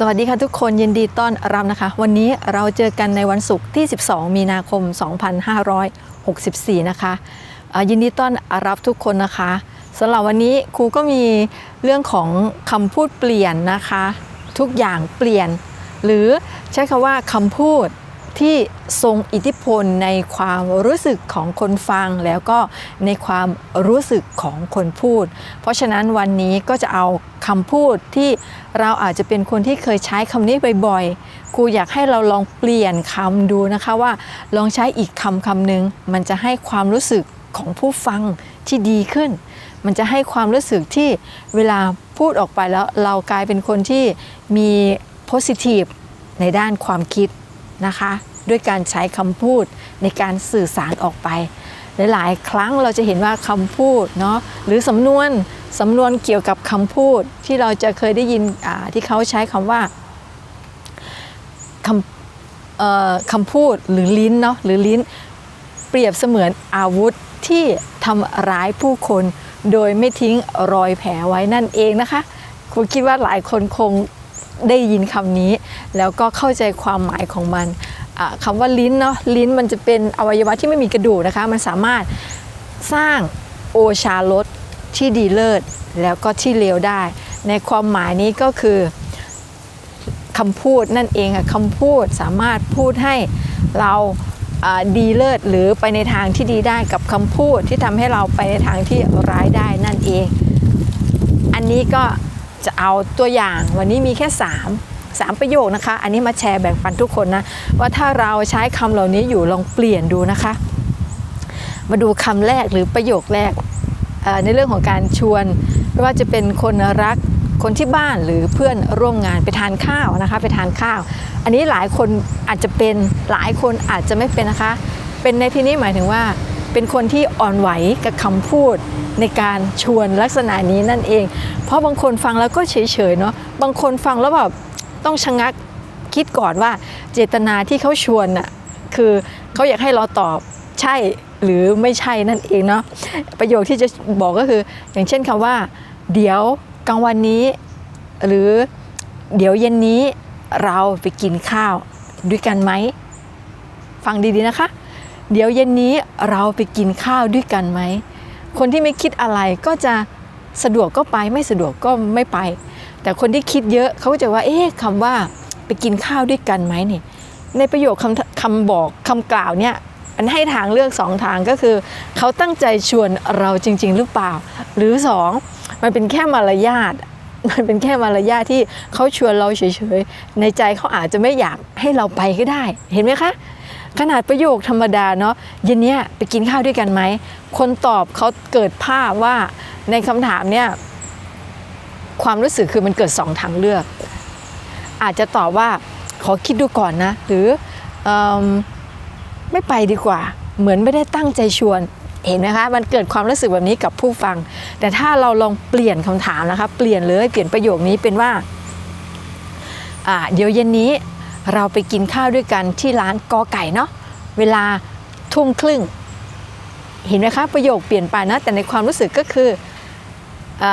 สวัสดีค่ะทุกคนยินดีต้อนรับนะคะ วันนี้เราเจอกันในวันศุกร์ที่ 12 มีนาคม 2564 นะคะยินดีต้อนรับทุกคนนะคะสำหรับวันนี้ครูก็มีเรื่องของคำพูดเปลี่ยนนะคะ ทุกอย่างเปลี่ยน หรือใช้คำว่าคำพูด ที่ทรงอิทธิพลในความรู้สึกของคนฟังแล้วก็ในความรู้สึกของคนพูด เพราะฉะนั้นวันนี้ก็จะเอาคำพูดที่เราอาจจะเป็นคนที่เคยใช้คำนี้บ่อยๆครูอยากให้เราลองเปลี่ยนคำดูนะคะว่าลองใช้อีกคำคำหนึ่งมันจะให้ความรู้สึกของผู้ฟังที่ดีขึ้น มันจะให้ความรู้สึกที่เวลาพูดออกไปแล้วเรากลายเป็นคนที่มี positive ในด้านความคิด นะคะ ด้วยการใช้คำพูดในการสื่อสารออกไป หลายๆ ครั้งเราจะเห็นว่าคำพูดเนาะหรือสำนวนสำนวนเกี่ยวกับคำพูดที่เราจะเคยได้ยินที่เขาใช้คำว่าคำคำพูดหรือลิ้นเนาะหรือลิ้นเปรียบเสมือนอาวุธที่ทำร้ายผู้คน โดยไม่ทิ้งรอยแผลไว้นั่นเองนะคะครูคิดว่าหลายคนคง ได้ยินคำนี้ แล้วก็เข้าใจความหมายของมันคำว่าลิ้นเนาะลิ้นมันจะเป็นอวัยวะที่ไม่มีกระดูกนะคะ มันสามารถสร้างโอชารสที่ดีเลิศแล้วก็ที่เลวได้ ในความหมายนี้ก็คือคำพูดนั่นเองค่ะคำพูดสามารถพูดให้เราดีเลิศหรือไปในทางที่ดีได้กับคำพูดที่ทำให้เราไปในทางที่ร้ายได้นั่นเอง อันนี้ก็ จะเอาตัวอย่างวันนี้มีแค่ 3 3 ประโยคนะคะ อันนี้มาแชร์แบ่งปันทุกคนนะ ว่าถ้าเราใช้คำเหล่านี้อยู่ลองเปลี่ยนดูนะคะ มาดูคำแรกหรือประโยคแรกในเรื่องของการชวนไม่ว่าจะเป็นคนรักคนที่บ้านหรือเพื่อนร่วมงานไปทานข้าวนะคะ ไปทานข้าว อันนี้หลายคนอาจจะเป็นหลายคนอาจจะไม่เป็นนะคะ เป็นในที่นี้หมายถึงว่า เป็นคนที่อ่อนไหวกับคำพูดในการชวนลักษณะนี้นั่นเอง เพราะบางคนฟังแล้วก็เฉยๆเนาะบางคนฟังแล้วแบบต้องชะงักคิดก่อนว่าเจตนาที่เขาชวนน่ะคือเขาอยากให้เราตอบใช่หรือไม่ใช่นั่นเองเนาะประโยคที่จะบอกก็คือ อย่างเช่นคำว่า เดี๋ยวกลางวันนี้ หรือเดี๋ยวเย็นนี้เราไปกินข้าวด้วยกันไหม ฟังดีๆนะคะ เดี๋ยวเย็นนี้เราไปกินข้าวด้วยกันไหม คนที่ไม่คิดอะไรก็จะสะดวกก็ไปไม่สะดวกก็ไม่ไป แต่คนที่คิดเยอะเขาก็จะว่า เอ๊ะคำว่าไปกินข้าวด้วยกันไหมเนี่ย ในประโยคคำคำบอกคำกล่าวเนี่ยมันให้ทางเลือกสองทางก็คือ เขาตั้งใจชวนเราจริง ๆ หรือเปล่า หรือสองมันเป็นแค่มารยาทมันเป็นแค่มารยาทที่เขาชวนเราเฉยๆ ในใจเขาอาจจะไม่อยากให้เราไปก็ได้ เห็นไหมคะ ขนาดประโยคธรรมดาเนาะเย็นเนี้ยไปกินข้าวด้วยกันไหม คนตอบเขาเกิดภาพว่าในคำถามเนี่ยความรู้สึกคือมันเกิดสองทางเลือก อาจจะตอบว่าขอคิดดูก่อนนะ หรืออมไม่ไปดีกว่า เหมือนไม่ได้ตั้งใจชวนเห็นไหมคะมันเกิดความรู้สึกแบบนี้กับผู้ฟัง แต่ถ้าเราลองเปลี่ยนคำถามนะคะ เปลี่ยนเลยเปลี่ยนประโยคนี้เป็นว่าอ่าเดี๋ยวเย็นนี้ เราไปกินข้าวด้วยกันที่ร้านกอไก่เนาะเวลาทุ่มครึ่ง เห็นไหมคะประโยคเปลี่ยนไปนะ แต่ในความรู้สึกก็คืออ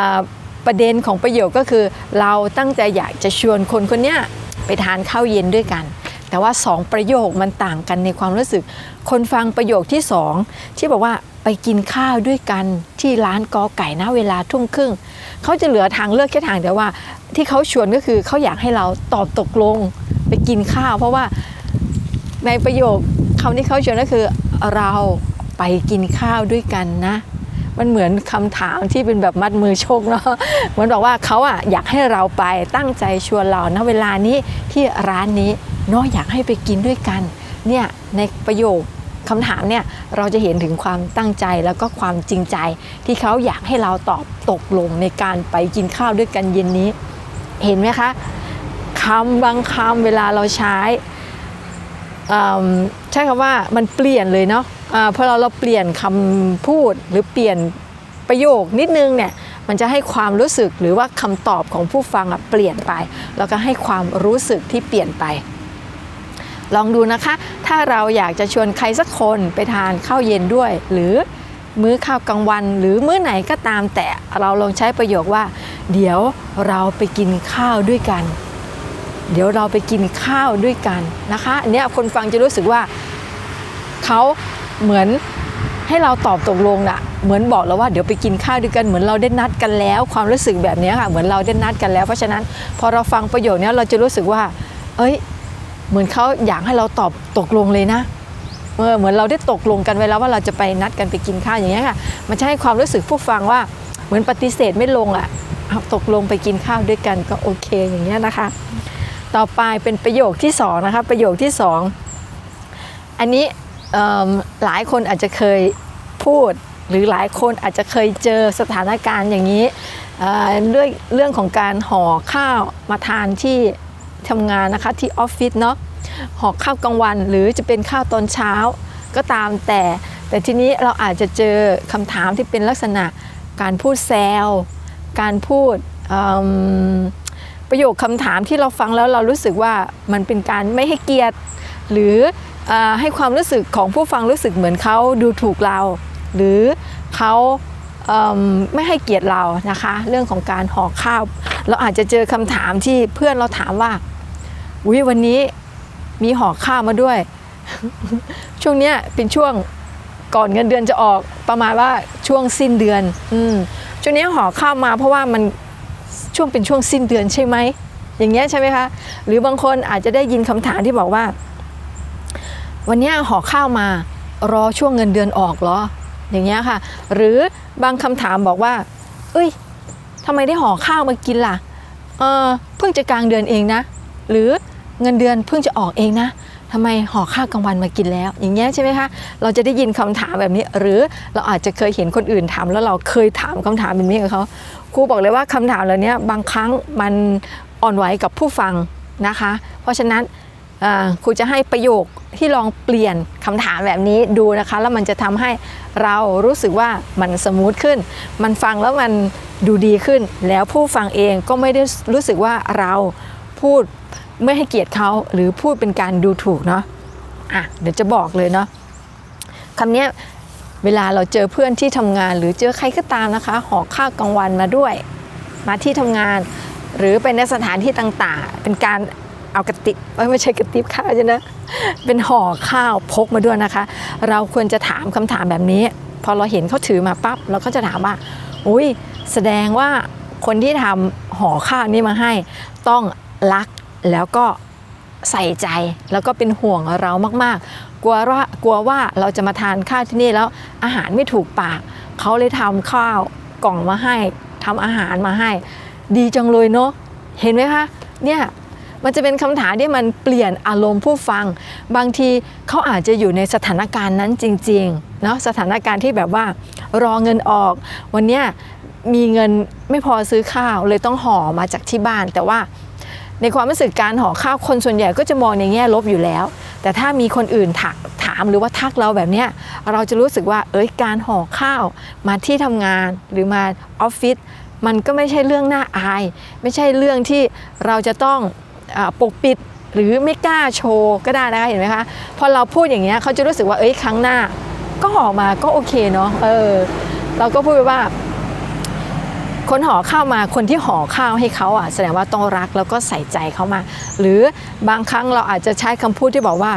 ประเด็นของประโยคก็คือ เราตั้งใจอยากจะชวนคนคนเนี้ยไปทานข้าวเย็นด้วยกัน แต่ว่าสองประโยคมันต่างกันในความรู้สึก คนฟังประโยคที่สองที่บอกว่าไปกินข้าวด้วยกันที่ร้านกอไก่นะเวลาทุ่มครึ่งเขาจะเหลือทางเลือกแค่ทางเดียวว่า ที่เขาชวนก็คือเขาอยากให้เราตอบตกลง ไปกินข้าว เพราะว่าในประโยคคำที่เขาชวนก็คือเราไปกินข้าวด้วยกันนะ มันเหมือนคำถามที่เป็นแบบมัดมือโชกเนาะเหมือนบอกว่าเขาอะอยากให้เราไปตั้งใจชวนเรานะเวลานี้ที่ร้านนี้เนาะอยากให้ไปกินด้วยกันเนี่ยในประโยคคำถามเนี่ยเราจะเห็นถึงความตั้งใจแล้วก็ความจริงใจ ที่เขาอยากให้เราตอบตกลงในการไปกินข้าวด้วยกันเย็นนี้ เห็นไหมคะ คำบางคำเวลาเราใช้ใช้คำว่ามันเปลี่ยนเลยเนาะอ่าพอเราเราเปลี่ยนคำพูดหรือเปลี่ยนประโยคนิดนึงเนี่ยมันจะให้ความรู้สึกหรือว่าคำตอบของผู้ฟังอะเปลี่ยนไป แล้วก็ให้ความรู้สึกที่เปลี่ยนไป ลองดูนะคะ ถ้าเราอยากจะชวนใครสักคนไปทานข้าวเย็นด้วย หรือมื้อข้าวกลางวัน หรือมื้อไหนก็ตามแต่เราลองใช้ประโยคว่า เดี๋ยวเราไปกินข้าวด้วยกัน เดี๋ยวเราไปกินข้าวด้วยกันนะคะอันนี้คนฟังจะรู้สึกว่าเขาเหมือนให้เราตอบตกลงน่ะเหมือนบอกเราว่าเดี๋ยวไปกินข้าวด้วยกันเหมือนเราได้นัดกันแล้ว ความรู้สึกแบบนี้ค่ะเหมือนเราได้นัดกันแล้ว เพราะฉะนั้นพอเราฟังประโยคนี้เราจะรู้สึกว่า เอ้ย เหมือนเขาอยากให้เราตอบตกลงเลยนะเออเหมือนเราได้ตกลงกันไว้แล้วว่าเราจะไปนัดกันไปกินข้าวอย่างเงี้ยค่ะ มันจะให้ความรู้สึกผู้ฟังว่าเหมือนปฏิเสธไม่ลงอะเอาตกลงไปกินข้าวด้วยกันก็โอเคอย่างเงี้ยนะคะ ต่อไปเป็นประโยคที่สองนะคะประโยคที่สองอันนี้หลายคนอาจจะเคยพูด หรือหลายคนอาจจะเคยเจอสถานการณ์อย่างนี้เอ่อเรื่องเรื่องของการห่อข้าวมาทานที่ทำงานนะคะที่ออฟฟิศเนาะห่อข้าวกลางวันหรือจะเป็นข้าวตอนเช้าก็ตามแต่ แต่ทีนี้เราอาจจะเจอคำถามที่เป็นลักษณะการพูดแซวการพูด ประโยคคำถามที่เราฟังแล้วเรารู้สึกว่ามันเป็นการไม่ให้เกียรติ หรืออให้ความรู้สึกของผู้ฟังรู้สึกเหมือนเขาดูถูกเรา หรือเขาเไม่ให้เกียรติเรานะคะ เรื่องของการห่อข้าว เราอาจจะเจอคำถามที่เพื่อนเราถามว่าอุ้ยวันนี้มีห่อข้าวมาด้วย ช่วงเนี้ยเป็นช่วงก่อนเงินเดือนจะออกประมาณว่าช่วงสิ้นเดือนอมช่วงนี้ห่อข้าวมาเพราะว่ามัน ช่วงเป็นช่วงสิ้นเดือนใช่ไหมอย่างเงี้ยใช่ไหมคะหรือบางคนอาจจะได้ยินคำถามที่บอกว่า วันนี้ห่อข้าวมารอช่วงเงินเดือนออกเหรอ อย่างเงี้ยค่ะ หรือบางคำถามบอกว่า เอ้ยทำไมได้ห่อข้าวมากินล่ะเออเพิ่งจะกลางเดือนเองนะ หรือเงินเดือนเพิ่งจะออกเองนะทำไมห่อข้าวกลางวันมากินแล้ว อย่างเงี้ยใช่ไหมคะเราจะได้ยินคำถามแบบนี้ หรือเราอาจจะเคยเห็นคนอื่นถามแล้วเราเคยถามคำถามแบบนี้กับเขา ครูบอกเลยว่าคำถามเหล่านี้บางครั้งมันอ่อนไหวกับผู้ฟังนะคะ เพราะฉะนั้นครูจะให้ประโยคที่ลองเปลี่ยนคำถามแบบนี้ดูนะคะ แล้วมันจะทำให้เรารู้สึกว่ามันสมูทขึ้น มันฟังแล้วมันดูดีขึ้น แล้วผู้ฟังเองก็ไม่ได้รู้สึกว่าเราพูดไม่ให้เกียรติเขาหรือพูดเป็นการดูถูกเนาะอะเดี๋ยวจะบอกเลยเนาะคำนี้ เวลาเราเจอเพื่อนที่ทำงาน หรือเจอใครก็ตามนะคะห่อข้าวกลางวันมาด้วย มาที่ทำงาน หรือไปในสถานที่ต่างๆ เป็นการเอากระติบไม่ใช่กระติบข้าวใช่นะเป็นห่อข้าวพกมาด้วยนะคะ เราควรจะถามคำถามแบบนี้ พอเราเห็นเขาถือมาปั๊บเราก็จะถามว่าอุ้ยแสดงว่าคนที่ทำห่อข้าวนี้มาให้ ต้องรักแล้วก็ ใส่ใจแล้วก็เป็นห่วงเรามากๆ กลัวว่ากลัวว่าเราจะมาทานข้าวที่นี่แล้วอาหารไม่ถูกปาก เขาเลยทำข้าวกล่องมาให้ทำอาหารมาให้ ดีจังเลยเนาะเห็นไหมคะเนี่ยมันจะเป็นคำถามที่มันเปลี่ยนอารมณ์ผู้ฟัง บางทีเขาอาจจะอยู่ในสถานการณ์นั้นจริงๆเนาะสถานการณ์ที่แบบว่ารอเงินออก วันเนี้ยมีเงินไม่พอซื้อข้าวเลยต้องห่อมาจากที่บ้าน แต่ว่า ในความรู้สึกการห่อข้าวคนส่วนใหญ่ก็จะมองในแง่ลบอยู่แล้ว แต่ถ้ามีคนอื่นถาถามหรือว่าทักเราแบบเนี้ยเราจะรู้สึกว่าเอ้ยการห่อข้าวมาที่ทำงานหรือมาออฟฟิศมันก็ไม่ใช่เรื่องน่าอาย ไม่ใช่เรื่องที่เราจะต้องอปกปิดหรือไม่กล้าโชว์ก็ได้นะคะเห็นไหมคะพอเราพูดอย่างเงี้ยเขาจะรู้สึกว่าเอ้ยครั้งหน้า ก็ห่อมาก็โอเคเนาะเออเราก็พูดไปว่า คนห่อข้าวมาคนที่ห่อข้าวให้เขาอะแสดงว่าต้องรักแล้วก็ใส่ใจเขามา หรือบางครั้งเราอาจจะใช้คำพูดที่บอกว่า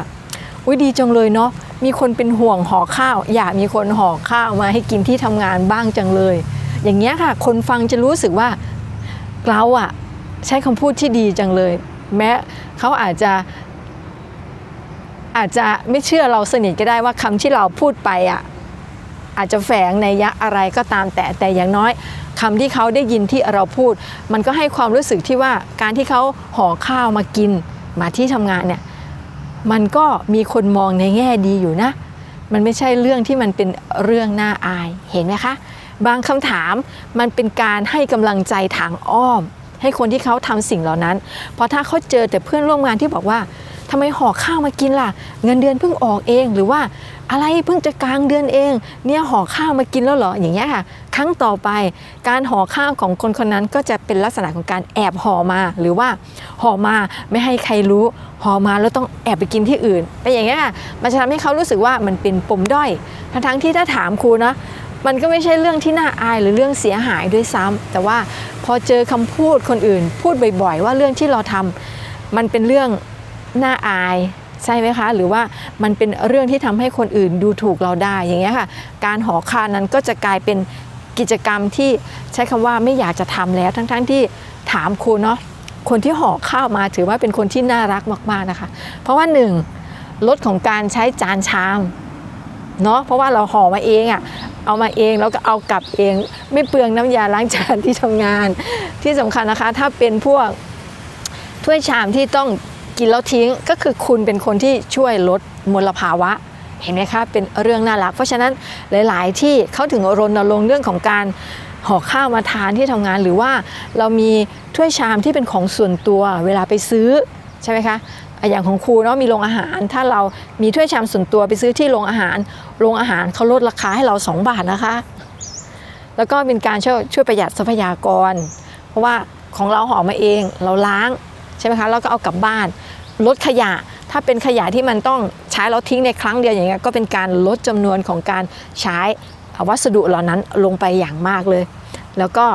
อุ้ยดีจังเลยเนาะมีคนเป็นห่วงห่อข้าว อยากมีคนห่อข้าวมาให้กินที่ทำงานบ้างจังเลย อย่างเงี้ยค่ะ คนฟังจะรู้สึกว่าเราอะใช้คำพูดที่ดีจังเลย แม้เขาอาจจะอาจจะไม่เชื่อเราสนิทก็ได้ว่าคำที่เราพูดไปอะอาจจะแฝงในยะอะไรก็ตามแต่แต่อย่างน้อย คำที่เขาได้ยินที่เราพูด มันก็ให้ความรู้สึกที่ว่าการที่เขาห่อข้าวมากิน มาที่ทำงานเนี่ยมันก็มีคนมองในแง่ดีอยู่นะ มันไม่ใช่เรื่องที่มันเป็นเรื่องน่าอายเห็นไหมคะ บางคำถามมันเป็นการให้กำลังใจทางอ้อม ให้คนที่เขาทำสิ่งเหล่านั้น เพราะถ้าเขาเจอแต่เพื่อนร่วมงานที่บอกว่าทำไมห่อข้าวมากินล่ะ เงินเดือนเพิ่งออกเองหรือว่าอะไรเพิ่งจะกลางเดือนเอง เนี่ยห่อข้าวมากินแล้วเหรออย่างเงี้ยค่ะ ครั้งต่อไป การห่อข้าวของคนคนนั้นก็จะเป็นลักษณะของการแอบห่อมา หรือว่าห่อมาไม่ให้ใครรู้ห่อมาแล้วต้องแอบไปกินที่อื่นเป็นอย่างเงี้ยค่ะมันจะทำให้เขารู้สึกว่ามันเป็นปมด้อยทั้งทั้งที่ถ้าถามครูนะมันก็ไม่ใช่เรื่องที่น่าอายหรือเรื่องเสียหายด้วยซ้ำแต่ว่าพอเจอคำพูดคนอื่น พูดบ่อยๆ ว่าเรื่องที่เราทำมันเป็นเรื่องน่าอายใช่ไหมคะ หรือว่ามันเป็นเรื่องที่ทำให้คนอื่นดูถูกเราได้อย่างเงี้ยค่ะ การห่อข้านั้นก็จะกลายเป็น กิจกรรมที่ใช้คำว่าไม่อยากจะทำแล้ว ทั้งๆที่ถามครูเนาะคนที่ห่อข้าวมาถือว่าเป็นคนที่น่ารักมากๆนะคะ เพราะว่าหนึ่งลดของการใช้จานชามเนาะเพราะว่าเราห่อมาเองอะ่ะเอามาเองแล้วก็เอากลับเอง ไม่เปลืองน้ำยาล้างจานที่ทำงาน ที่สำคัญนะคะ ถ้าเป็นพวกถ้วยชามที่ต้องกินแล้วทิ้งก็คือคุณเป็นคนที่ช่วยลดมลภาวะ เห็นไหมคะเป็นเรื่องน่ารัก เพราะฉะนั้นหลาย ๆ ที่เขาถึงรณรงค์เรื่องของการห่อข้าวมาทานที่ทำงานหรือว่าเรามีถ้วยชามที่เป็นของส่วนตัวเวลาไปซื้อใช่ไหมคะอะอย่างของครูเนาะมีโรงอาหาร ถ้าเรามีถ้วยชามส่วนตัวไปซื้อที่โรงอาหารโรงอาหารเขาลดราคาให้เรา 2 บาทนะคะ แล้วก็เป็นการช่วยช่วยประหยัดทรัพยากร เพราะว่าของเราห่อมาเองเราล้างใช่ไหมคะแล้วก็เอากลับบ้านลดขยะ ถ้าเป็นขยะที่มันต้องใช้แล้วทิ้งในครั้งเดียวอย่างเงี้ยก็เป็นการลดจำนวนของการใช้วัสดุเหล่านั้นลงไปอย่างมากเลย แล้วก็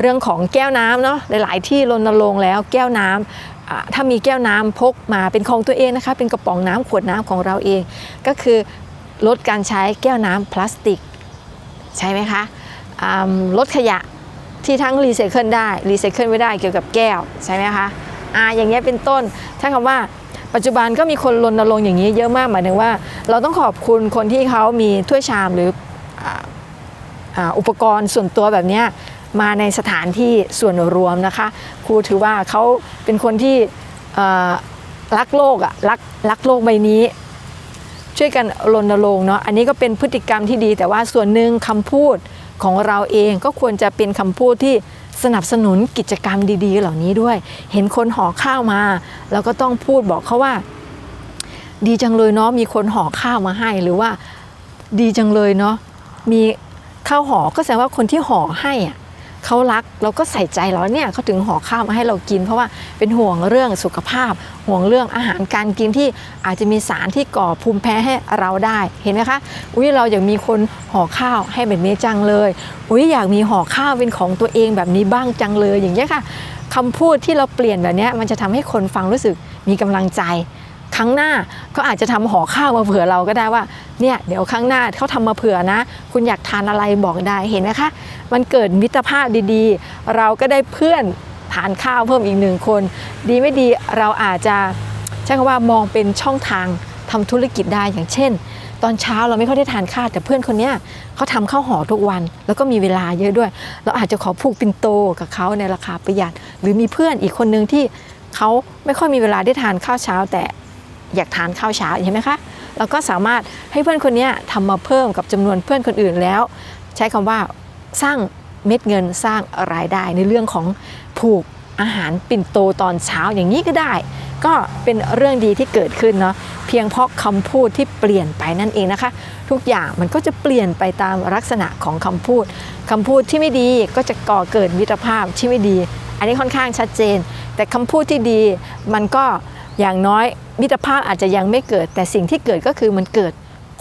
เรื่องของแก้วน้ำเนาะหลาย ๆ ที่รณรงค์แล้วแก้วน้ำอ่าถ้ามีแก้วน้ำพกมาเป็นของตัวเองนะคะ เป็นกระป๋องน้ำขวดน้ำของเราเอง ก็คือลดการใช้แก้วน้ำพลาสติก ใช่ไหมคะลดขยะที่ทั้งรีไซเคิลได้รีไซเคิลไม่ได้เกี่ยวกับแก้วใช่ไหมคะอ่าอย่างเงี้ยเป็นต้นใช้คำว่า ปัจจุบันก็มีคนรณรงค์อย่างนี้เยอะมากหมายถึงว่า เราต้องขอบคุณคนที่เขามีถ้วยชามหรืออุปกรณ์ส่วนตัวแบบนี้มาในสถานที่ส่วนรวมนะคะ ครูถือว่าเขาเป็นคนที่รักโลกอะรักรักโลกใบนี้ ช่วยกันรณรงค์เนาะอันนี้ก็เป็นพฤติกรรมที่ดี แต่ว่าส่วนหนึ่งคำพูดของเราเองก็ควรจะเป็นคำพูดที่ สนับสนุนกิจกรรมดีๆ เหล่านี้ด้วย เห็นคนห่อข้าวมาเราก็ต้องพูดบอกเขาว่า ดีจังเลยเนาะมีคนห่อข้าวมาให้หรือว่าดีจังเลยเนาะมีข้าวห่อก็แสดงว่าคนที่ห่อให้อะ เขารักเราก็ใส่ใจเราเนี่ยเขาถึงห่อข้าวมาให้เรากิน เพราะว่าเป็นห่วงเรื่องสุขภาพ ห่วงเรื่องอาหารการกินที่อาจจะมีสารที่ก่อภูมิแพ้ให้เราได้เห็นไหมคะอุ้ยเราอยากมีคนห่อข้าวให้แบบนี้จังเลย อุ้ยอยากมีห่อข้าวเป็นของตัวเองแบบนี้บ้างจังเลยอย่างเงี้ยค่ะคำพูดที่เราเปลี่ยนแบบนี้มันจะทำให้คนฟังรู้สึกมีกำลังใจ ครั้งหน้าก็อาจจะทำห่อข้าวมาเผื่อเราก็ได้ว่าเนี่ยเดี๋ยวครั้งหน้าเขาทำมาเผื่อนะ คุณอยากทานอะไรบอกได้เห็นไหมคะมันเกิดมิตรภาพดีๆ เราก็ได้เพื่อนทานข้าวเพิ่มอีกหนึ่งคน ดีไม่ดีเราอาจจะใช้คำว่ามองเป็นช่องทางทำธุรกิจได้อย่างเช่น ตอนเช้าเราไม่ค่อยได้ทานข้าวแต่เพื่อนคนนี้เขาทำข้าวห่อทุกวัน แล้วก็มีเวลาเยอะด้วย เราอาจจะขอผูกปินโตกับเขาในราคาประหยัด หรือมีเพื่อนอีกคนนึงที่เขาไม่ค่อยมีเวลาได้ทานข้าวเช้าแต่ อยากทานข้าวเช้าเห็นไหมคะเราก็สามารถให้เพื่อนคนนี้ทำมาเพิ่มกับจำนวนเพื่อนคนอื่นแล้ว ใช้คำว่าสร้างเม็ดเงินสร้างรายได้ในเรื่องของผูกอาหารปิ่นโตตอนเช้าอย่างนี้ก็ได้ ก็เป็นเรื่องดีที่เกิดขึ้นเนาะเพียงเพราะคำพูดที่เปลี่ยนไปนั่นเองนะคะ ทุกอย่างมันก็จะเปลี่ยนไปตามลักษณะของคำพูดคำพูดที่ไม่ดีก็จะก่อเกิดมิตรภาพที่ไม่ดี อันนี้ค่อนข้างชัดเจน แต่คำพูดที่ดีมันก็ อย่างน้อยมิตรภาพอาจจะยังไม่เกิด แต่สิ่งที่เกิดก็คือมันเกิด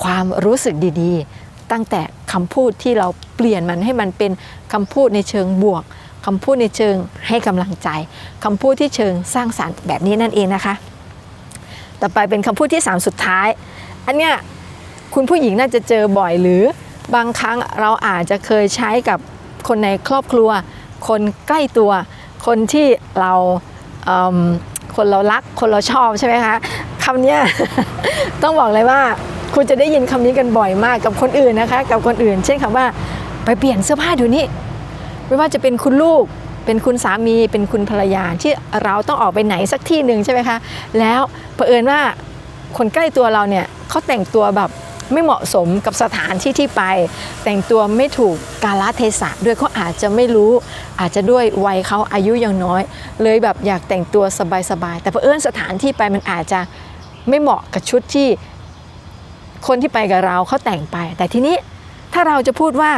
ความรู้สึกดีๆ ตั้งแต่คำพูดที่เราเปลี่ยนมันให้มันเป็นคำพูดในเชิงบวกคำพูดในเชิงให้กำลังใจคำพูดที่เชิงสร้างสรรค์แบบนี้นั่นเองนะคะ ต่อไปเป็นคำพูดที่ 3 สุดท้าย อันเนี้ยคุณผู้หญิงน่าจะเจอบ่อยหรือบางครั้งเราอาจจะเคยใช้กับคนในครอบครัว คนใกล้ตัว คนที่เราเคนเรารักคนเราชอบใช่ไหมคะคำนี้ต้องบอกเลยว่าคุณจะได้ยินคำนี้กันบ่อยมากกับคนอื่นนะคะ กับคนอื่น เช่นคำว่าไปเปลี่ยนเสื้อผ้าเดี๋ยวนี้ไม่ว่าจะเป็นคุณลูก เป็นคุณสามี เป็นคุณภรรยาที่เราต้องออกไปไหนสักที่หนึ่งใช่ไหมคะ แล้วเผอิญว่าคนใกล้ตัวเราเนี่ยเขาแต่งตัวแบบ ไม่เหมาะสมกับสถานที่ที่ไป แต่งตัวไม่ถูกกาลเทศะด้วยเขาอาจจะไม่รู้ อาจจะด้วยวัยเขาอายุยังน้อย เลยแบบอยากแต่งตัวสบายๆแต่เผอิญสถานที่ไปมันอาจจะไม่เหมาะกับชุดที่คนที่ไปกับเราเขาแต่งไป แต่ทีนี้ถ้าเราจะพูดว่า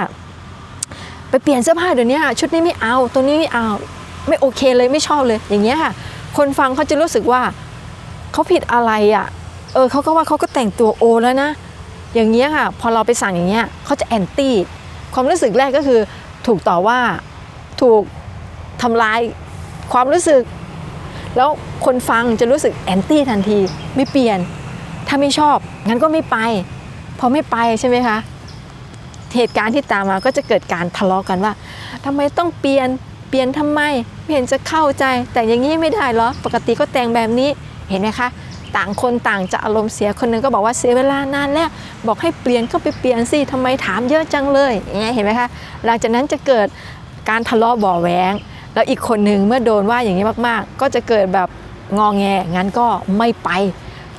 ไปเปลี่ยนเสื้อผ้าเดี๋ยวนี้ชุดนี้ไม่เอา ตัวนี้ไม่เอาไม่โอเคเลยไม่ชอบเลยอย่างเงี้ยค่ะ คนฟังเขาจะรู้สึกว่าเขาผิดอะไรอะ เออเขาก็ว่าเขาก็แต่งตัวโอแล้วนะ อย่างเงี้ยค่ะ พอเราไปสั่งอย่างเงี้ยเขาจะแอนตี้ความรู้สึกแรกก็คือ ถูกต่อว่าถูกทำลายความรู้สึก แล้วคนฟังจะรู้สึกแอนตี้ทันทีไม่เปลี่ยน ถ้าไม่ชอบงั้นก็ไม่ไป พอไม่ไปใช่ไหมคะเหตุการณ์ที่ตามมาก็จะเกิดการทะเลาะกันว่าทำไมต้องเปลี่ยนเปลี่ยนทำไมไม่เห็นจะเข้าใจ แต่อย่างนี้ไม่ได้เหรอปกติก็แต่งแบบนี้เห็นไหมคะ ต่างคนต่างจะอารมณ์เสียคนหนึงก็บอกว่าเสียเวลานานแล้วบอกให้เปลี่ยนก็ไปเปลี่ยนสิทำไมถามเยอะจังเลยอย่างเงี้ยเห็นไหมคะหลังจากนั้นจะเกิดการทะเลาะบ่อแหวงแล้วอีกคนหนึ่งเมื่อโดนว่าอย่างนี้มากๆ ก็จะเกิดแบบงอแงงั้นก็ไม่ไป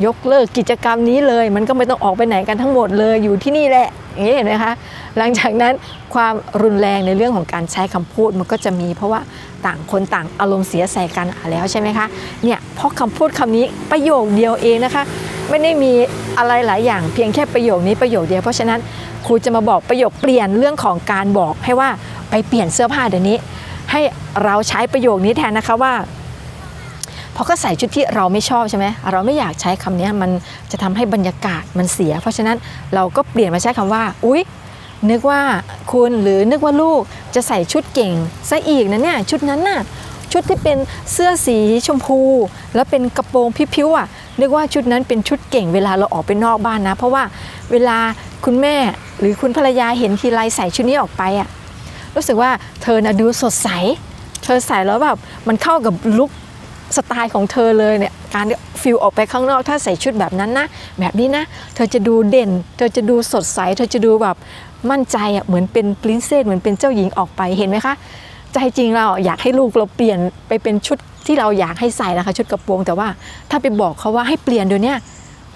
ยกเลิกกิจกรรมนี้เลย มันก็ไม่ต้องออกไปไหนกันทั้งหมดเลยอยู่ที่นี่แหละอย่างนี้เห็นไหมคะหลังจากนั้นความรุนแรงในเรื่องของการใช้คำพูดมันก็จะมี เพราะว่าต่างคนต่างอารมณ์เสียใส่กันแล้วใช่ไหมคะเนี่ยเพราะคำพูดคำนี้ประโยคเดียวเองนะคะ ไม่ได้มีอะไรหลายอย่างเพียงแค่ประโยคนี้ประโยคเดียวเพราะฉะนั้นครูจะมาบอกประโยคเปลี่ยนเรื่องของการบอกให้ว่าไปเปลี่ยนเสื้อผ้าเดี๋ยวนี้ ให้เราใช้ประโยคนี้แทนนะคะว่า พอก็ใส่ชุดที่เราไม่ชอบใช่ไหมเราไม่อยากใช้คำนี้มันจะทำให้บรรยากาศมันเสีย เพราะฉะนั้นเราก็เปลี่ยนมาใช้คำว่า อุ๊ย นึกว่าคุณหรือนึกว่าลูกจะใส่ชุดเก่งซะอีกนะเนี่ยชุดนั้นน่ะชุดที่เป็นเสื้อสีชมพู แล้วเป็นกระโปรงพิ้วๆอะนึกว่าชุดนั้นเป็นชุดเก่งเวลาเราออกไปนอกบ้านนะ เพราะว่าเวลาคุณแม่หรือคุณภรรยาเห็นทีไรใส่ชุดนี้ออกไปอะรู้สึกว่าเธอนะดูสดใส เธอใส่แล้วแบบมันเข้ากับลุค สไตล์ของเธอเลยเนี่ยการฟิลออกไปข้างนอกถ้าใส่ชุดแบบนั้นนะ แบบนี้นะ เธอจะดูเด่น เธอจะดูสดใส เธอจะดูแบบมั่นใจอะเหมือนเป็นปรินเซสเหมือนเป็นเจ้าหญิงออกไปเห็นไหมคะใจจริงเราอยากให้ลูกเราเปลี่ยนไปเป็นชุดที่เราอยากให้ใส่นะคะ ชุดกระโปรงแต่ว่าถ้าไปบอกเขาว่าให้เปลี่ยนเดี๋ยวนี้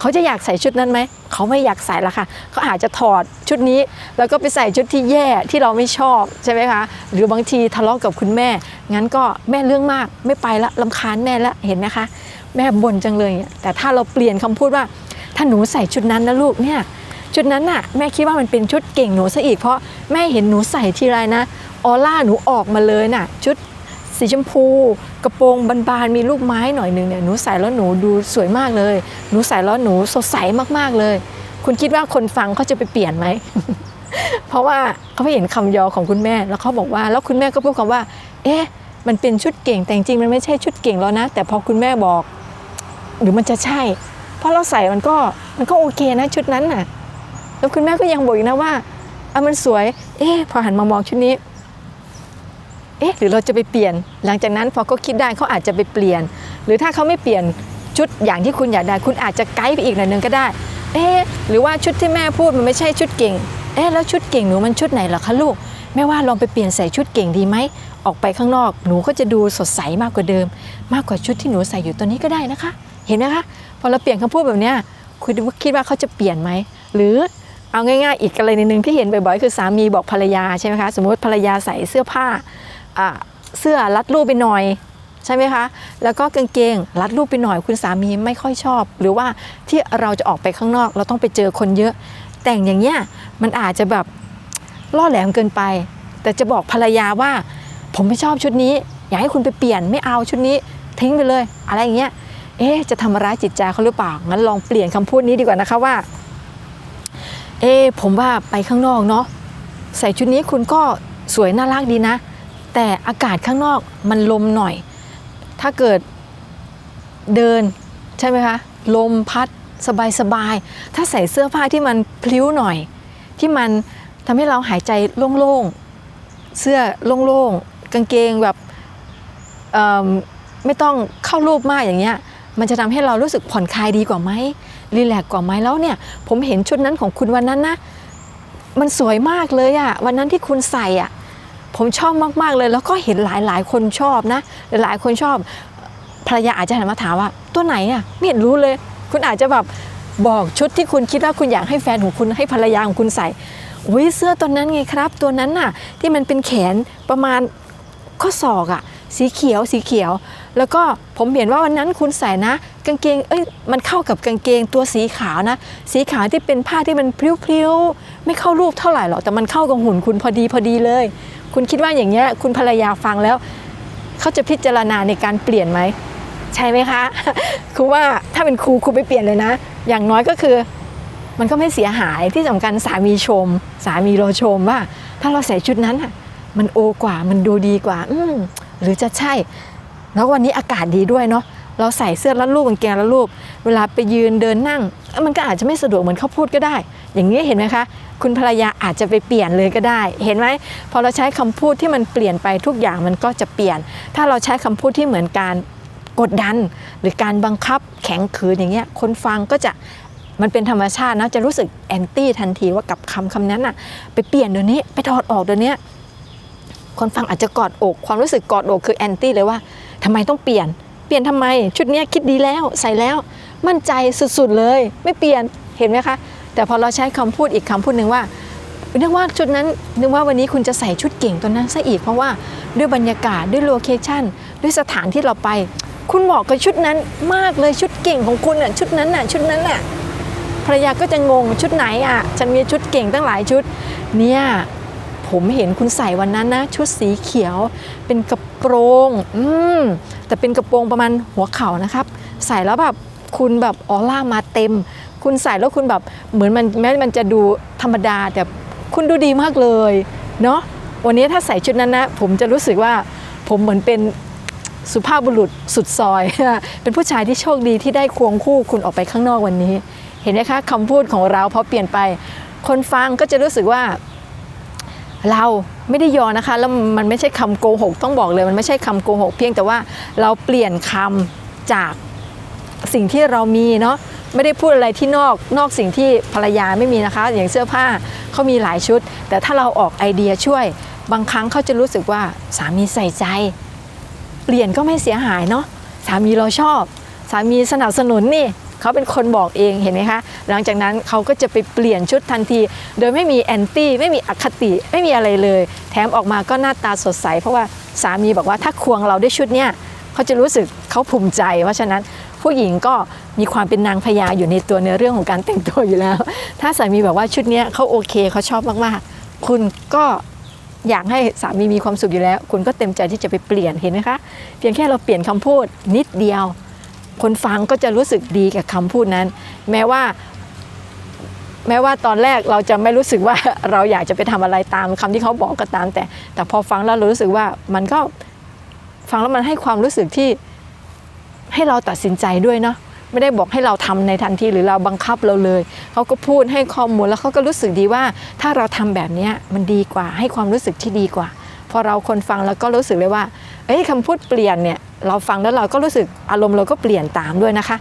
เขาจะอยากใส่ชุดนั้นไหม เขาไม่อยากใส่ละค่ะ เขาอาจจะถอดชุดนี้ แล้วก็ไปใส่ชุดที่แย่ที่เราไม่ชอบใช่ไหมคะ หรือบางทีทะเลาะกับคุณแม่ งั้นก็แม่เรื่องมากไม่ไปละลำคาญแม่ละเห็นไหมคะ แม่บ่นจังเลย แต่ถ้าเราเปลี่ยนคำพูดว่า ถ้าหนูใส่ชุดนั้นนะลูกเนี่ย ชุดนั้นน่ะแม่คิดว่ามันเป็นชุดเก่งหนูซะอีกเพราะแม่เห็นหนูใส่ทีไรนะออร่าหนูออกมาเลยน่ะ ชุด สีชมพู กระโปรงบานๆมีลูกไม้หน่อยหนึ่งเนี่ยหนูใส่แล้วหนูดูสวยมากเลย หนูใส่แล้วหนูสดใสมากๆเลย คุณคิดว่าคนฟังเขาจะไปเปลี่ยนไหมเพราะว่าเขาไปเห็นคำยอของคุณแม่ แล้วเขาบอกว่า แล้วคุณแม่ก็พูดคำว่า เอ๊ะ มันเป็นชุดเก่งแต่จริงมันไม่ใช่ชุดเก่งแล้วนะ แต่พอคุณแม่บอก หรือมันจะใช่ เพราะเราใส่มันก็มันก็โอเคนะชุดนั้นน่ะ แล้วคุณแม่ก็ยังบอกอีกนะว่าอะมันสวย เอ๊ะพอหันมามองชุดนี้ เอ๊ะหรือเราจะไปเปลี่ยน หลังจากนั้นพอเขาคิดได้เขาอาจจะไปเปลี่ยน หรือถ้าเขาไม่เปลี่ยนชุดอย่างที่คุณอยากได้ คุณอาจจะไกด์ไปอีกหน่อยนึงก็ได้ เอ๊ะหรือว่าชุดที่แม่พูดมันไม่ใช่ชุดเก่ง เอ๊ะแล้วชุดเก่งหนูมันชุดไหนหรอคะลูกแม่ว่าลองไปเปลี่ยนใส่ชุดเก่งดีไหมออกไปข้างนอกหนูก็จะดูสดใสมากกว่าเดิม มากกว่าชุดที่หนูใส่อยู่ตอนนี้ก็ได้นะคะ เห็นไหมคะ พอเราเปลี่ยนคำพูดแบบเนี้ยคุณคิดว่าเขาจะเปลี่ยนไหมหรือเอาง่ายๆ อีกกรณีหนึ่งที่เห็นบ่อยๆคือสามีบอกภรรยาใช่ไหมคะสมมติภรรยาใส่เสื้อผ้า เสื้อรัดรูปไปหน่อย ใช่ไหมคะ แล้วก็กางเกงรัดรูปไปหน่อย คุณสามีไม่ค่อยชอบ หรือว่าที่เราจะออกไปข้างนอก เราต้องไปเจอคนเยอะ แต่งอย่างเงี้ยมันอาจจะแบบล่อแหลมเกินไป แต่จะบอกภรรยาว่า ผมไม่ชอบชุดนี้ อยากให้คุณไปเปลี่ยนไม่เอาชุดนี้ ทิ้งไปเลย อะไรอย่างเงี้ยเอ๊จะทำร้ายจิตใจเขาหรือเปล่างั้นลองเปลี่ยนคำพูดนี้ดีกว่านะคะว่าเอ๊ผมว่าไปข้างนอกเนาะใส่ชุดนี้คุณก็สวยน่ารักดีนะ แต่อากาศข้างนอกมันลมหน่อย ถ้าเกิดเดินใช่ไหมคะ ลมพัดสบายๆถ้าใส่เสื้อผ้าที่มันพลิ้วหน่อย ที่มันทำให้เราหายใจโล่งๆ เสื้อโล่งๆ กางเกงแบบไม่ต้องเข้ารูปมากอย่างเงี้ย มันจะทำให้เรารู้สึกผ่อนคลายดีกว่าไหมรีแลกกว่าไหมแล้วเนี่ย ผมเห็นชุดนั้นของคุณวันนั้นนะ มันสวยมากเลยอะวันนั้นที่คุณใส่อะ ผมชอบมากๆเลย แล้วก็เห็นหลายๆ คนชอบนะ หลายๆ คนชอบภรรยาอาจจะหันมาถามว่า ตัวไหนอะไม่เห็นรู้เลย คุณอาจจะแบบบอกชุดที่คุณคิดว่าคุณอยากให้แฟนของคุณให้ภรรยาของคุณใส่อุ้ยเสื้อตัวนั้นไงครับ ตัวนั้นน่ะที่มันเป็นแขนประมาณข้อศอกอะสีเขียวสีเขียว แล้วก็ผมเห็นว่าวันนั้นคุณใส่นะ กางเกงเอ้ยมันเข้ากับกางเกงตัวสีขาวนะ สีขาวที่เป็นผ้าที่มันพลิ้วๆไม่เข้ารูปเท่าไหร่หรอกแต่มันเข้ากับหุ่นคุณพอดีพอดีเลย คุณคิดว่าอย่างเงี้ยคุณภรรยาฟังแล้วเขาจะพิจารณาในการเปลี่ยนไหมใช่ไหมคะครูว่าถ้าเป็นครูครูไปเปลี่ยนเลยนะ อย่างน้อยก็คือมันก็ไม่เสียหายที่สำคัญสามีชม สามีเราชมว่า ถ้าเราใส่ชุดนั้นอะมันโอกว่ามันดูดีกว่า อืหรือจะใช่ แล้ววันนี้อากาศดีด้วยเนาะเราใส่เสื้อรัดรูปกางเกงรัดรูป เวลาไปยืนเดินนั่ง มันก็อาจจะไม่สะดวกเหมือนเขาพูดก็ได้ อย่างนี้เห็นไหมคะ คุณภรรยาอาจจะไปเปลี่ยนเลยก็ได้ เห็นไหมพอเราใช้คำพูดที่มันเปลี่ยนไปทุกอย่างมันก็จะเปลี่ยน ถ้าเราใช้คำพูดที่เหมือนการกดดัน หรือการบังคับแข็งขืนอย่างเงี้ยคนฟังก็จะมันเป็นธรรมชาตินะจะรู้สึกแอนตี้ทันทีว่ากับคำคำนั้นน่ะไปเปลี่ยนเดี๋ยวนี้ไปถอดออกเดี๋ยวนี้คนฟังอาจจะกอดอกความรู้สึกกอดอกคือแอนตี้เลยว่าทำไมต้องเปลี่ยน เปลี่ยนทำไม ชุดนี้คิดดีแล้วใส่แล้ว มั่นใจสุดๆเลย ไม่เปลี่ยนเห็นไหมคะ แต่พอเราใช้คำพูดอีกคำพูดหนึ่งว่านึกว่าชุดนั้นนึกว่าวันนี้คุณจะใส่ชุดเก่งตัวนั้นซะอีกเพราะว่าด้วยบรรยากาศด้วยโลเคชั่นด้วยสถานที่เราไป คุณเหมาะกับชุดนั้นมากเลยชุดเก่งของคุณอะชุดนั้นน่ะชุดนั้นน่ะภรรยาก็จะงงชุดไหนอะฉันมีชุดเก่งตั้งหลายชุด เนี่ยผมเห็นคุณใส่วันนั้นนะ ชุดสีเขียว เป็นกระโปรง อืมแต่เป็นกระโปรงประมาณหัวเข่านะครับ ใส่แล้วแบบคุณแบบออร่ามาเต็ม คุณใส่แล้วคุณแบบเหมือนมันแม้มันจะดูธรรมดาแต่คุณดูดีมากเลยเนาะวันนี้ถ้าใส่ชุดนั้นนะผมจะรู้สึกว่าผมเหมือนเป็นสุภาพบุรุษสุดซอย เป็นผู้ชายที่โชคดีที่ได้ควงคู่คุณออกไปข้างนอกวันนี้ เห็นไหมคะคำพูดของเราพอเปลี่ยนไป คนฟังก็จะรู้สึกว่าเราไม่ได้ยอนะคะแล้วมันไม่ใช่คำโกหกต้องบอกเลยมันไม่ใช่คำโกหกเพียงแต่ว่าเราเปลี่ยนคำจากสิ่งที่เรามีเนาะ ไม่ได้พูดอะไรที่นอกนอกสิ่งที่ภรรยาไม่มีนะคะ อย่างเสื้อผ้าเขามีหลายชุด แต่ถ้าเราออกไอเดียช่วย บางครั้งเขาจะรู้สึกว่าสามีใส่ใจเปลี่ยนก็ไม่เสียหายเนาะสามีเราชอบ สามีสนับสนุนนี่เขาเป็นคนบอกเองเห็นไหมคะหลังจากนั้นเขาก็จะไปเปลี่ยนชุดทันที โดยไม่มีแอนตี้ไม่มีอคติไม่มีอะไรเลย แถมออกมาก็หน้าตาสดใส เพราะว่าสามีบอกว่าถ้าควงเราได้ชุดเนี้ยเขาจะรู้สึกเขาภูมิใจ เพราะฉะนั้น ผู้หญิงก็มีความเป็นนางพญาอยู่ในตัวในเรื่องของการแต่งตัวอยู่แล้ว ถ้าสามีแบอกว่าชุดนี้เขาโอเคเขาชอบมากๆคุณก็อยากให้สามีมีความสุขอยู่แล้ว คุณก็เต็มใจที่จะไปเปลี่ยนเห็นไหมคะเพียงแค่เราเปลี่ยนคำพูดนิดเดียว คนฟังก็จะรู้สึกดีกับคำพูดนั้น แม้ว่า แม้ว่าตอนแรกเราจะไม่รู้สึกว่าเราอยากจะไปทำอะไรตามคำที่เขาบอกก็ตามแต่ แต่พอฟังแล้วเรารู้สึกว่ามันก็ฟังแล้วมันให้ความรู้สึกที่ ให้เราตัดสินใจด้วยเนาะไม่ได้บอกให้เราทำในทันทีหรือเราบังคับเราเลย เขาก็พูดให้ข้อมูลแล้วเขาก็รู้สึกดีว่า ถ้าเราทำแบบนี้มันดีกว่า ให้ความรู้สึกที่ดีกว่า พอเราคนฟังแล้วก็รู้สึกเลยว่า เอ้ยคำพูดเปลี่ยนเนี่ยเราฟังแล้วเราก็รู้สึกอารมณ์เราก็เปลี่ยนตามด้วยนะคะ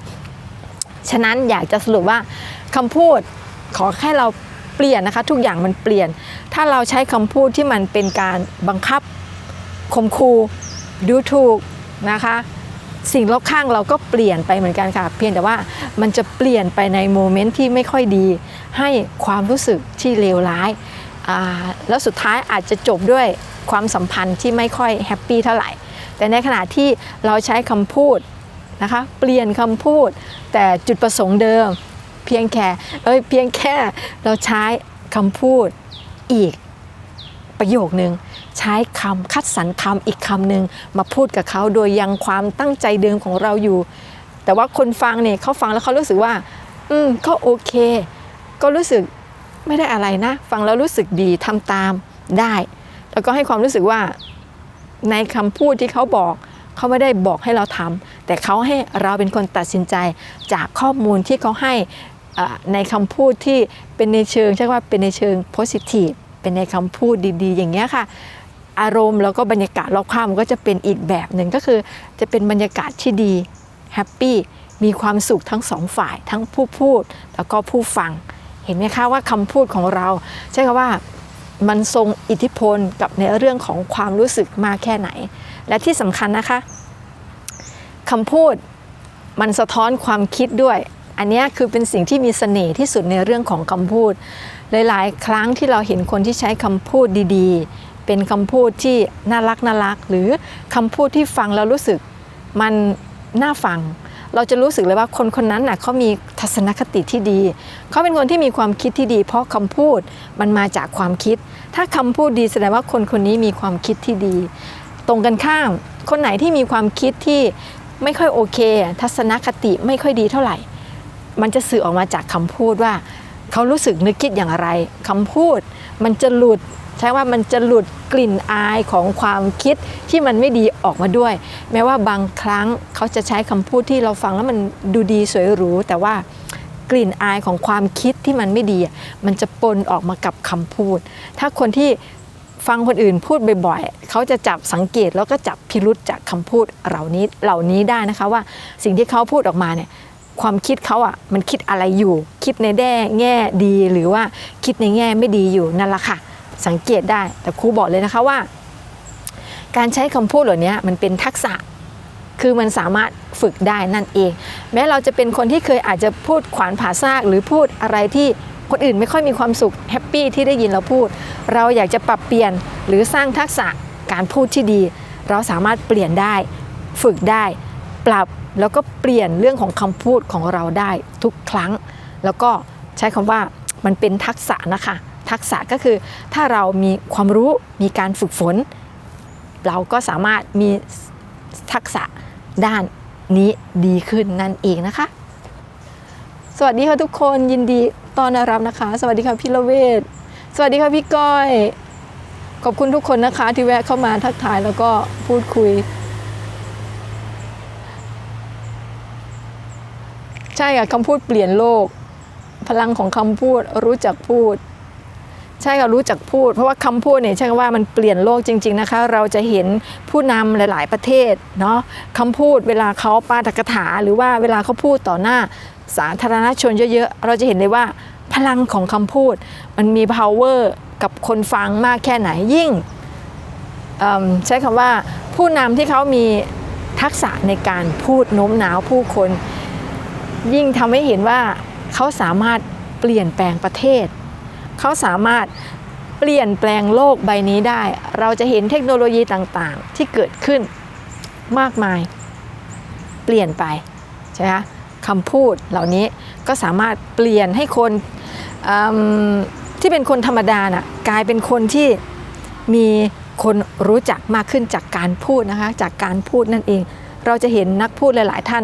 ฉะนั้นอยากจะสรุปว่าคำพูดขอแค่เราเปลี่ยนนะคะ ทุกอย่างมันเปลี่ยน ถ้าเราใช้คำพูดที่มันเป็นการบังคับข่มขู่ดูถูกนะคะ สิ่งรอบข้างเราก็เปลี่ยนไปเหมือนกันค่ะ เพียงแต่ว่ามันจะเปลี่ยนไปในโมเมนต์ที่ไม่ค่อยดี ให้ความรู้สึกที่เลวร้าย แล้วสุดท้ายอาจจะจบด้วยความสัมพันธ์ที่ไม่ค่อยแฮปปี้เท่าไหร่ แต่ในขณะที่เราใช้คำพูดนะคะเปลี่ยนคำพูด แต่จุดประสงค์เดิม เพียงแค่เอ้ยเพียงแค่เราใช้คำพูดอีกประโยคนึง ใช้คำคัดสรรคำอีกคำหนึ่งมาพูดกับเขาโดยยังความตั้งใจเดิมของเราอยู่ แต่ว่าคนฟังเนี่ยเขาฟังแล้วเขารู้สึกว่า อืมก็โอเค ก็รู้สึกไม่ได้อะไรนะ ฟังแล้วรู้สึกดีทำตามได้ แล้วก็ให้ความรู้สึกว่าในคำพูดที่เขาบอกเขาไม่ได้บอกให้เราทำแต่เขาให้เราเป็นคนตัดสินใจจากข้อมูลที่เขาให้ในคำพูดที่เป็นในเชิงใช่ว่าเป็นในเชิง positive เป็นในคำพูดดี ๆ อย่างเงี้ยค่ะ อารมณ์แล้วก็บรรยากาศรอบข้างมันก็จะเป็นอีกแบบหนึ่งก็คือ จะเป็นบรรยากาศที่ดีแฮปปี้มีความสุขทั้งสองฝ่ายทั้งผู้พูดแล้วก็ผู้ฟัง เห็นไหมคะว่าคำพูดของเรา ใช่คำว่ามันทรงอิทธิพลกับในเรื่องของความรู้สึกมากแค่ไหน และที่สำคัญนะคะคำพูดมันสะท้อนความคิดด้วย อันนี้คือเป็นสิ่งที่มีเสน่ห์ที่สุดในเรื่องของคำพูด หลาย ๆ ครั้งที่เราเห็นคนที่ใช้คำพูดดี เป็นคำพูดที่น่ารักน่ารัก หรือคำพูดที่ฟังแล้วรู้สึกมันน่าฟัง เราจะรู้สึกเลยว่าคนคนนั้นน่ะเขามีทัศนคติที่ดี เขาเป็นคนที่มีความคิดที่ดี เพราะคำพูดมันมาจากความคิด ถ้าคำพูดดีแสดงว่าคนคนนี้มีความคิดที่ดี ตรงกันข้าม คนไหนที่มีความคิดที่ไม่ค่อยโอเค ทัศนคติไม่ค่อยดีเท่าไหร่ มันจะสื่อออกมาจากคำพูดว่า เขารู้สึกนึกคิดอย่างไรคำพูด มันจะหลุด ใช่ว่ามันจะหลุดกลิ่นอายของความคิดที่มันไม่ดีออกมาด้วย แม้ว่าบางครั้งเขาจะใช้คำพูดที่เราฟังแล้วมันดูดีสวยหรูแต่ว่ากลิ่นอายของความคิดที่มันไม่ดี มันจะปนออกมากับคำพูด ถ้าคนที่ฟังคนอื่นพูดบ่อยๆ เขาจะจับสังเกตแล้วก็จับพิรุษจากคำพูดเหล่านี้เหล่านี้ได้นะคะว่าสิ่งที่เขาพูดออกมาเนี่ยความคิดเขาอะมันคิดอะไรอยู่ คิดในแง่ดีหรือว่าคิดในแง่ไม่ดีอยู่นั่นแหละค่ะ สังเกตได้ แต่ครูบอกเลยนะคะว่า การใช้คำพูดเหล่านี้มันเป็นทักษะคือมันสามารถฝึกได้นั่นเอง แม้เราจะเป็นคนที่เคยอาจจะพูดขวานผ่าซาก หรือพูดอะไรที่คนอื่นไม่ค่อยมีความสุขแฮปปี้ที่ได้ยินเราพูด เราอยากจะปรับเปลี่ยนหรือสร้างทักษะการพูดที่ดี เราสามารถเปลี่ยนได้ ฝึกได้ ปรับแล้วก็เปลี่ยนเรื่องของคำพูดของเราได้ทุกครั้ง แล้วก็ใช้คำว่ามันเป็นทักษะนะคะ ทักษะก็คือถ้าเรามีความรู้มีการฝึกฝน เราก็สามารถมีทักษะด้านนี้ดีขึ้นนั่นเองนะคะ สวัสดีค่ะทุกคนยินดีต้อนรับนะคะ สวัสดีค่ะพี่ละเวศสวัสดีค่ะพี่ก้อย ขอบคุณทุกคนนะคะ ที่แวะเข้ามาทักทายแล้วก็พูดคุย ใช่ค่ะคำพูดเปลี่ยนโลก พลังของคำพูดรู้จักพูด ใช่ค่ะรู้จักพูด เพราะว่าคำพูดเนี่ยใช่ว่ามันเปลี่ยนโลกจริง ๆนะคะ เราจะเห็นผู้นำหลาย ๆ ประเทศเนาะคำพูดเวลาเขาปาฐกถา หรือว่าเวลาเขาพูดต่อหน้าสาธารณชนเยอะ ๆ เราจะเห็นเลยว่าพลังของคำพูด มันมี power กับคนฟังมากแค่ไหนยิ่งใช้คำว่าผู้นำที่เขามีทักษะในการพูดโน้มน้าวผู้คน ยิ่งทำให้เห็นว่าเขาสามารถเปลี่ยนแปลงประเทศ เขาสามารถเปลี่ยนแปลงโลกใบนี้ได้ เราจะเห็นเทคโนโลยีต่างๆ ที่เกิดขึ้นมากมาย เปลี่ยนไปใช่ไหมคำพูดเหล่านี้ก็สามารถเปลี่ยนให้คนที่เป็นคนธรรมดาน่ะกลายเป็นคนที่มีคนรู้จักมากขึ้นจากการพูดนะคะจากการพูดนั่นเอง เราจะเห็นนักพูดหลาย ๆ ท่าน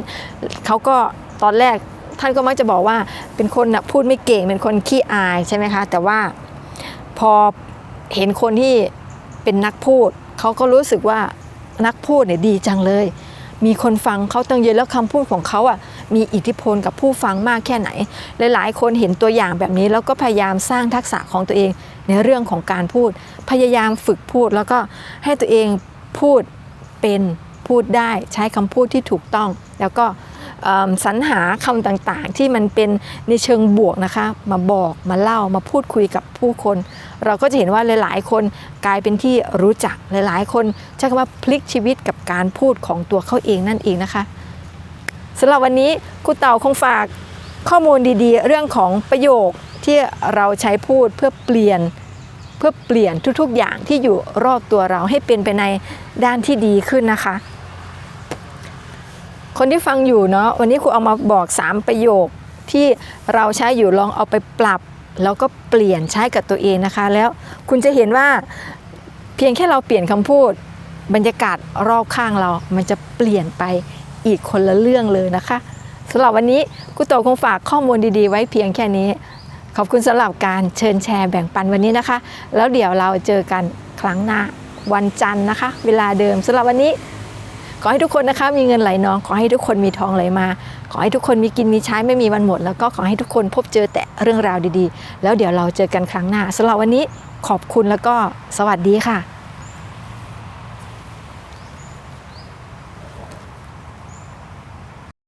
เขาก็ตอนแรก ท่านก็มักจะบอกว่าเป็นคนน่ะพูดไม่เก่งเป็นคนขี้อายใช่ไหมคะ แต่ว่าพอเห็นคนที่เป็นนักพูดเขาก็รู้สึกว่านักพูดเนี่ยดีจังเลย มีคนฟังเขาตั้งเยอะแล้วคำพูดของเขาอะมีอิทธิพลกับผู้ฟังมากแค่ไหน หลายๆ คนเห็นตัวอย่างแบบนี้ แล้วก็พยายามสร้างทักษะของตัวเองในเรื่องของการพูด พยายามฝึกพูดแล้วก็ให้ตัวเองพูดเป็นพูดได้ใช้คำพูดที่ถูกต้อง แล้วก็ สรรหาคำต่างๆ ที่มันเป็นในเชิงบวกนะคะ มาบอกมาเล่ามาพูดคุยกับผู้คน เราก็จะเห็นว่าหลายๆ คนกลายเป็นที่รู้จักหลายๆ คนใช้คำว่าพลิกชีวิตกับการพูดของตัวเขาเองนั่นเองนะคะสำหรับวันนี้ครูเต่าคงฝากข้อมูลดีๆ เรื่องของประโยคที่เราใช้พูดเพื่อเปลี่ยนเพื่อเปลี่ยนทุกๆอย่างที่อยู่รอบตัวเราให้เป็นไปในด้านที่ดีขึ้นนะคะ คนที่ฟังอยู่เนาะวันนี้ครูเอามาบอก 3 ประโยคที่เราใช้อยู่ลองเอาไปปรับ แล้วก็เปลี่ยนใช้กับตัวเองนะคะ แล้วคุณจะเห็นว่าเพียงแค่เราเปลี่ยนคำพูด บรรยากาศรอบข้างเรา มันจะเปลี่ยนไปอีกคนละเรื่องเลยนะคะสำหรับวันนี้ครูโตคงฝากข้อมูลดีๆ ไว้เพียงแค่นี้ ขอบคุณสำหรับการเชิญแชร์แบ่งปันวันนี้นะคะ แล้วเดี๋ยวเราเจอกันครั้งหน้าวันจันทร์นะคะ เวลาเดิมสำหรับวันนี้ ขอให้ทุกคนนะคะมีเงินไหลนอง ขอให้ทุกคนมีทองไหลมา ขอให้ทุกคนมีกินมีใช้ไม่มีวันหมด แล้วก็ขอให้ทุกคนพบเจอแต่เรื่องราวดีๆ แล้วเดี๋ยวเราเจอกันครั้งหน้าสำหรับวันนี้ขอบคุณแล้วก็สวัสดีค่ะ